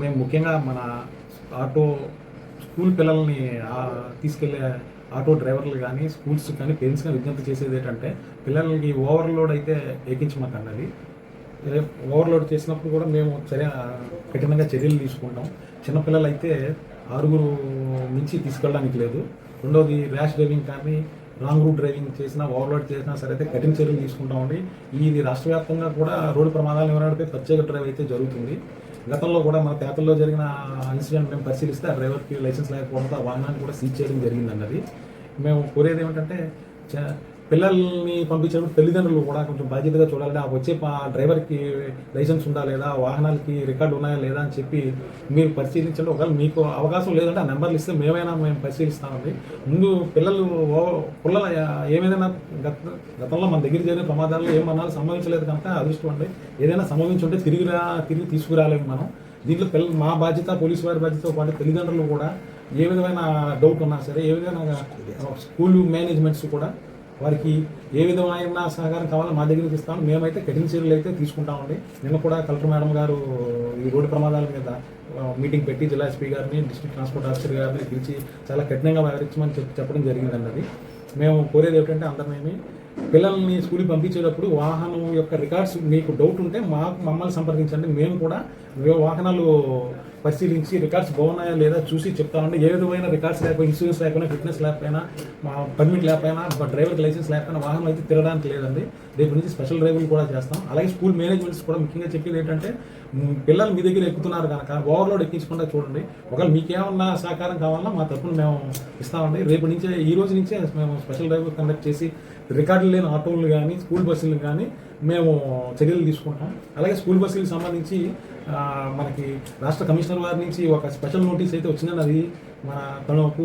మేము ముఖ్యంగా మన ఆటో స్కూల్ పిల్లల్ని తీసుకెళ్ళే ఆటో డ్రైవర్లు కానీ స్కూల్స్ కానీ పేరెంట్స్ కానీ విజ్ఞప్తి చేసేది ఏంటంటే పిల్లలకి ఓవర్లోడ్ అయితే ఎక్కించమాకండి అది ఓవర్లోడ్ చేసినప్పుడు కూడా మేము చర్య కఠినంగా చర్యలు తీసుకుంటాం. చిన్నపిల్లలు అయితే ఆరుగురు మించి తీసుకెళ్ళడానికి లేదు. రెండవది ర్యాష్ డ్రైవింగ్ కానీ రాంగ్ రూట్ డ్రైవింగ్ చేసినా ఓవర్లోడ్ చేసినా సరే అయితే కఠిన చర్యలు తీసుకుంటామండి. ఇది రాష్ట్ర వ్యాప్తంగా కూడా రోడ్డు ప్రమాదాలు ఎవరైనా ప్రత్యేక డ్రైవ్ అయితే జరుగుతుంది. గతంలో కూడా మన పేపర్లో జరిగిన ఇన్సిడెంట్ మేము పరిశీలిస్తే ఆ డ్రైవర్కి లైసెన్స్ లేకపోవడంతో ఆ వాహనాన్ని కూడా సీజ్ చేయడం జరిగింది అన్నది మేము కోరేది ఏమిటంటే చ- పిల్లల్ని పంపించేటప్పుడు తల్లిదండ్రులు కూడా కొంచెం బాధ్యతగా చూడాలి. ఆ వచ్చే డ్రైవర్కి లైసెన్స్ ఉందా లేదా? వాహనాలకి రికార్డు ఉన్నాయా లేదా అని చెప్పి మీరు పరిశీలించండి. ఒకవేళ మీకు అవకాశం లేదంటే ఆ నెంబర్లు ఇస్తే మేమైనా మేము పరిశీలిస్తామండి ముందు పిల్లలు పిల్లల ఏమైనా గత గతంలో మన దగ్గర జరిగిన ప్రమాదాల్లో ఏం మరణాలు సంభవించలేదు కనుక అదృష్టం అండి. ఏదైనా సంభవించి ఉంటే తిరిగి రా తిరిగి తీసుకురాలేము మనం. దీంట్లో పిల్లలు మా బాధ్యత పోలీసు వారి బాధ్యతతో పాటు తల్లిదండ్రులు కూడా ఏ విధమైన డౌట్ ఉన్నా సరే ఏ విధమైన స్కూల్ మేనేజ్మెంట్స్ కూడా వారికి ఏ విధమైన సహకారం కావాలో మా దగ్గరికి ఇస్తాము మేమైతే కఠిన చర్యలు అయితే తీసుకుంటామండి. నిన్న కూడా కలెక్టర్ మేడం గారు ఈ రోడ్డు ప్రమాదాల మీద మీటింగ్ పెట్టి జిల్లా ఎస్పీ గారిని డిస్ట్రిక్ట్ ట్రాన్స్పోర్ట్ ఆఫీసర్ గారిని పిలిచి చాలా కఠినంగా వ్యవహరించమని చెప్పి చెప్పడం జరిగింది అది మేము కోరేది ఏమిటంటే అందరినీ పిల్లల్ని స్కూల్కి పంపించేటప్పుడు వాహనం యొక్క రికార్డ్స్ మీకు డౌట్ ఉంటే మాకు మమ్మల్ని సంప్రదించండి. మేము కూడా వాహనాలు పరిశీలించి రికార్డ్స్ బాగున్నాయా లేదా చూసి చెప్తామండి ఏ విధమైన రికార్డ్స్ లేకపోయినా ఇన్సూరెన్స్ లేకపోయినా ఫిట్నెస్ లేకపోయినా మా పర్మిట్ లేకపోయినా డ్రైవర్కి లైసెన్స్ లేకపోయినా వాహనం అయితే తిరగడానికి లేదండి. రేపు నుంచి స్పెషల్ డ్రైవర్లు కూడా చేస్తాం. అలాగే స్కూల్ మేనేజ్మెంట్స్ కూడా ముఖ్యంగా చెప్పేది ఏంటంటే పిల్లలు మీ దగ్గర ఎక్కుతున్నారు కనుక ఓవర్లోడ్ ఎక్కించకుండా చూడండి. ఒకవేళ మీకేమన్నా సహకారం కావాలన్నా మా తరఫున మేము ఇస్తామండి. రేపు నుంచే ఈ రోజు నుంచే మేము స్పెషల్ డ్రైవర్ కండక్ట్ చేసి రికార్డులు లేని ఆటోలు కానీ స్కూల్ బస్సులు కానీ మేము చర్యలు తీసుకుంటాం. అలాగే స్కూల్ బస్సులకు సంబంధించి మనకి రాష్ట్ర కమిషన్ కమిషనర్ వారి నుంచి ఒక స్పెషల్ నోటీస్ అయితే వచ్చిందని అది మన తణుకు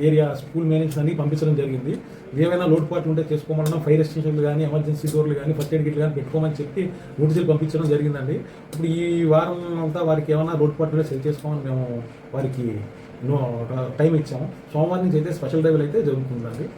ఏరియా స్కూల్ మేనేజ్మెంట్ అన్ని పంపించడం జరిగింది. ఏవైనా లోటుపాట్లు ఉంటే చేసుకోమన్నా ఫైర్ ఎక్స్టెన్షన్లు కానీ ఎమర్జెన్సీ డోర్లు కానీ ఫస్ట్ ఎయిడ్ కిట్లు కానీ పెట్టుకోమని చెప్పి నోటీసులు పంపించడం జరిగిందండి. ఇప్పుడు ఈ వారం అంతా వారికి ఏమైనా లోటుపాట్లు ఉంటే సెల్ చేసుకోమని మేము వారికి నో- టైం ఇచ్చాము. సోమవారం నుంచి అయితే స్పెషల్ డ్రైవ్లు అయితే జరుగుతుందండి.